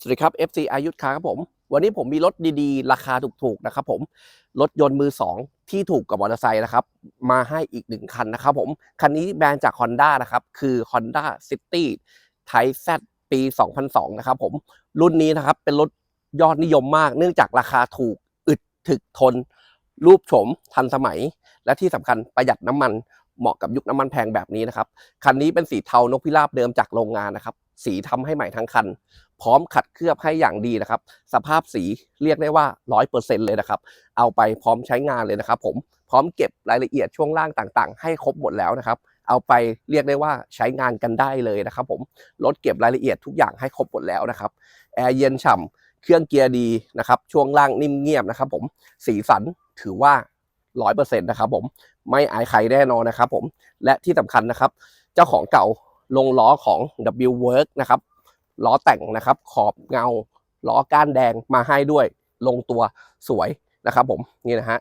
สวัสดีครับ FC อายุทธคาครับผม วันนี้ผมมีรถดีๆ ราคาถูกๆนะครับผมรถยนต์มือ 2 ที่ถูกกับมอเตอร์ไซค์นะครับ มาให้อีกหนึ่งคันนะครับผม คันนี้แบรนด์จาก Honda นะครับ คือ Honda City Type Z ปี 2002 นะครับผม รุ่นนี้นะครับเป็นรถยอดนิยมมาก เนื่องจากราคาถูกอึดถึกทน รูปโฉมทันสมัย และที่สำคัญประหยัดน้ำมันเหมาะกับยุคน้ำมันแพงแบบนี้นะครับ คันนี้เป็นสีเทานกพิราบเดิมจากโรงงานนะครับ สีทำให้ใหม่ทั้งคัน พร้อมขัดเคลือบให้อย่างดีนะครับ สภาพสีเรียกได้ว่า 100%เลยนะครับ เอาไปพร้อมใช้งานเลยนะครับ ผมพร้อมเก็บรายละเอียดช่วงล่างต่างๆ ให้ครบหมดแล้วนะครับ เอาไปเรียกได้ว่าใช้งานกันได้เลยนะครับ ผมรถเก็บรายละเอียดทุกอย่างให้ครบหมดแล้วนะครับแอร์เย็นฉ่ำเครื่องเกียร์ดีนะครับช่วงล่างนิ่มเงียบนะครับ ผมสีสันถือว่า100%นะครับผมไม่อายใครแน่นอนนะครับ ผมและที่สำคัญนะครับ เจ้าของเก่าลงล้อของ W Work นะครับ ล้อแต่งนะครับ ขอบเงาล้อก้านแดงมาให้ด้วย ลงตัวสวยนะครับ ผมนี่นะฮะ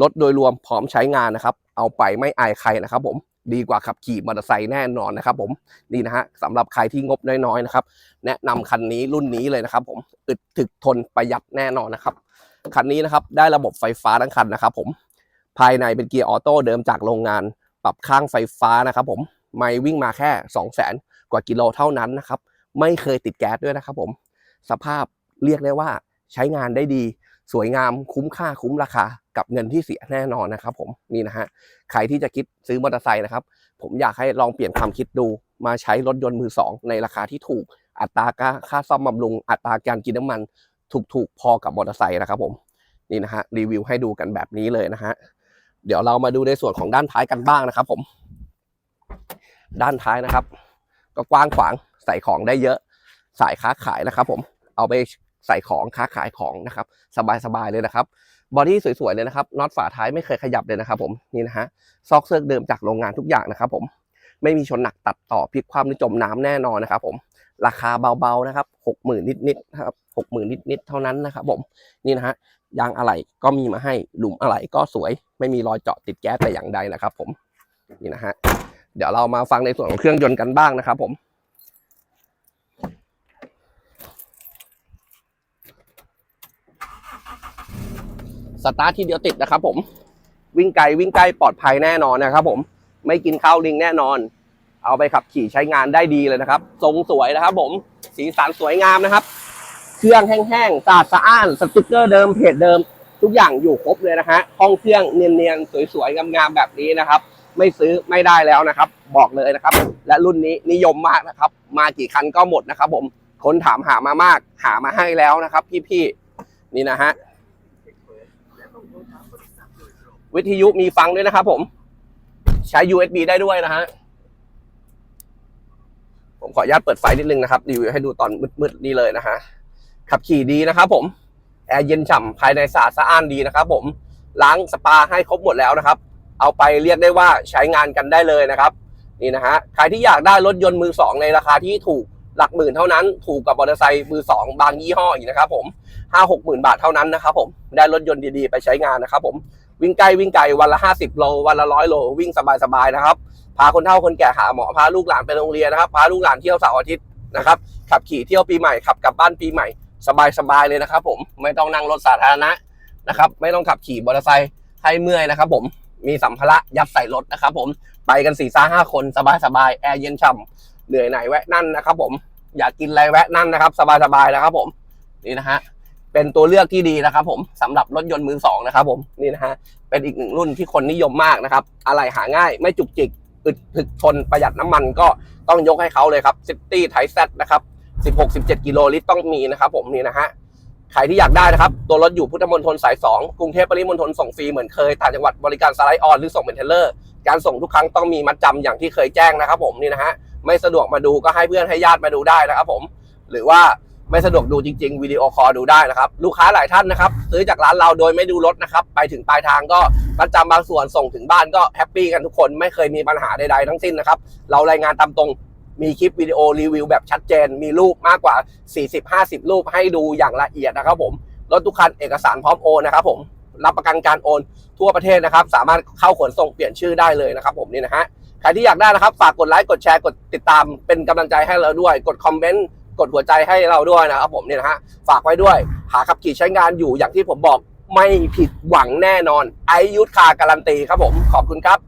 รถโดยรวมพร้อมใช้งานนะครับ เอาไปไม่อายใครนะครับ ผมดีกว่าขับขี่มอเตอร์ไซค์แน่นอนนะครับ ผมนี่นะฮะสำหรับใครที่งบน้อยๆนะครับ แนะนำคันนี้รุ่นนี้เลยนะครับ ผมอึดถึกทนประหยัดแน่นอนนะครับคันนี้นะครับได้ระบบไฟฟ้าทั้งคันนะครับ ผมภายในเป็นเกียร์ออโต้เดิมจากโรงงาน ปรับข้างไฟฟ้านะครับ ผมไม่วิ่งมาแค่ 2 0 0 0 0 0กว่ากิโลเท่านั้นนะครับ ไม่เคยติดแก๊สด้วยนะครับผม สภาพเรียกได้ว่าใช้งานได้ดี สวยงามคุ้มค่าคุ้มราคา กับเงินที่เสียแน่นอนนะครับผมนี่นะฮะใครที่จะคิดซื้อมอเตอร์ไซค์นะครับ ผมอยากให้ลองเปลี่ยนความคิดดู มาใช้รถยนต์มือสองในราคาที่ถูก อัตราค่าซ่อมบำรุง อัตราการกินน้ำมันถูกๆพอกับมอเตอร์ไซค์นะครับผมนี่นะฮะรีวิวให้ดูกันแบบนี้เลยนะฮะเดี๋ยวเรามาดูในส่วนของด้านท้ายกันบ้างนะครับ ผม ด้านท้ายนะครับ ก็กว้างขวาง ใส่ของได้เยอะสายค้าขายนะครับผมเอาไปใส่ของค้าขายของนะครับสบายๆเลยนะครับบอดี้สวยๆเลยนะครับน็อตฝาท้ายไม่เคยขยับเลยนะครับผมนี่นะฮะซอกเซิร์กเดิมจากโรงงานทุกอย่างนะครับผมไม่มีชนหนักตัดต่อพลิกความหรือจมน้ำแน่นอนนะครับผมราคาเบาๆนะครับหกหมื่นนิดๆนะครับหกหมื่นนิดๆเท่านั้นนะครับผมนี่นะฮะยางอะไหล่ก็มีมาให้หลุมอะไหล่ก็สวย ไม่มีรอยเจาะติดแก๊สแต่อย่างใดนะครับผมนี่นะฮะเดี๋ยวเรามาฟังในส่วนของเครื่องยนต์กันบ้างนะครับผม สตาร์ททีเดียวติดนะครับผมวิ่งไกลวิ่งใกล้ปลอดภัยแน่นอนนะครับผมไม่กินข้าวลิงแน่นอน เอาไปขับขี่ใช้งานได้ดีเลยนะครับ ทรงสวยนะครับผมสีสันสวยงามนะครับ เครื่องแห้งๆสะอาดสะอ้านสติกเกอร์เดิมเพจเดิม ทุกอย่างอยู่ครบเลยนะฮะห้องเครื่องเนียนๆสวยๆงามๆแบบนี้นะครับ ไม่ซื้อไม่ได้แล้วนะครับ บอกเลยนะครับ และรุ่นนี้นิยมมากนะครับ มากี่คันก็หมดนะครับ ผมคนถามหามามากหามาให้แล้วนะครับ พี่ๆนี่นะฮะ วิทยุมีฟังด้วยนะครับผม ใช้ USB ได้ด้วยนะฮะ ผมขออนุญาตเปิดไฟนิดนึงนะครับรีวิวให้ดูตอนมืดๆนี่เลยนะฮะ ขับขี่ดีนะครับผม แอร์เย็นฉ่ำภายในสะอาดสะอ้านดีนะครับผม ล้างสปาให้ครบหมดแล้วนะครับ เอาไปเรียกได้ว่าใช้งานกันได้เลยนะครับ นี่นะฮะ ใครที่อยากได้รถยนต์มือสองในราคาที่ถูกหลักหมื่นเท่านั้นถูกกับมอเตอร์ไซค์มือสองบางยี่ห้ออีกนะครับผมห้าหกหมื่นบาทเท่านั้นนะครับผมได้รถยนต์ดีๆ ไปใช้งานนะครับผม วิ่งไกลวิ่งไกลวันละห้าสิบโล วันละร้อยโล วิ่งสบายๆนะครับ พาคนเฒ่าคนแก่หาหมอ พาลูกหลานไปโรงเรียนนะครับ พาลูกหลานเที่ยวเสาร์อาทิตย์นะครับ ขับขี่เที่ยวปีใหม่ ขับกลับบ้านปีใหม่ สบายๆเลยนะครับ ผม ไม่ต้องนั่งรถสาธารณะนะครับ ไม่ต้องขับขี่มอเตอร์ไซค์ให้เมื่อยนะครับ ผม มีสัมภาระยัดใส่รถนะครับ ผม ไปกันสี่ซ่าห้าคนสบายสบายๆ แอร์เย็นฉ่ำเหนื่อยไหนแวะนั่นนะครับ ผม อยากกินอะไรแวะนั่นนะครับ สบายสบายๆนะครับ ผม นี่นะฮะ เป็นตัวเลือกที่ดีนะครับผมสำหรับรถยนต์มือสองนะครับผมนี่นะฮะเป็นอีกหนึ่งรุ่นที่คนนิยมมากนะครับอะไรหาง่ายไม่จุกจิกอึดถึกทนประหยัดน้ำมันก็ต้องยกให้เขาเลยครับซิตี้ไทแซนะครับ16-17 กิโลลิตรต้องมีนะครับผมนี่นะฮะใครที่อยากได้นะครับ ตัวรถอยู่พุทธมณฑลสาย 2 กรุงเทพปริมณฑลส่งฟรีเหมือนเคยต่างจังหวัดบริการสไลด์ออนหรือส่งเป็นเทเลอร์ การส่งทุกครั้งต้องมีมัดจำอย่างที่เคยแจ้งนะครับผมนี่นะฮะไม่สะดวกมาดูก็ให้เพื่อนให้ญาติมาดูได้นะครับผม หรือว่า ไม่สะดวกดูจริง ๆ วิดีโอคอลดูได้นะครับ ลูกค้าหลายท่านนะครับ ซื้อจากร้านเราโดยไม่ดูรถนะครับ ไปถึงปลายทางก็มัดจำบางส่วนส่งถึงบ้านก็แฮปปี้กันทุกคนไม่เคยมีปัญหาใดๆทั้งสิ้นนะครับ เรารายงานตามตรงมีคลิปวิดีโอรีวิวแบบชัดเจน มีรูปมากกว่า 40-50 รูปให้ดูอย่างละเอียดนะครับผมรถทุกคันเอกสารพร้อมโอนนะครับผมรับประกันการโอนทั่วประเทศนะครับ สามารถเข้าขนส่งเปลี่ยนชื่อได้เลยนะครับผมนี่นะฮะใครที่อยากได้นะครับ ฝากกดไลค์กดแชร์กดติดตามเป็นกำลังใจให้เราด้วย กดคอมเมนต์ กดหัวใจให้เราด้วยนะครับผมเนี่ยนะฮะฝากไว้ด้วยหาขับขี่ใช้งานอยู่อย่างที่ผมบอกไม่ผิดหวังแน่นอนไอยุทธคาการันตีครับผมขอบคุณครับ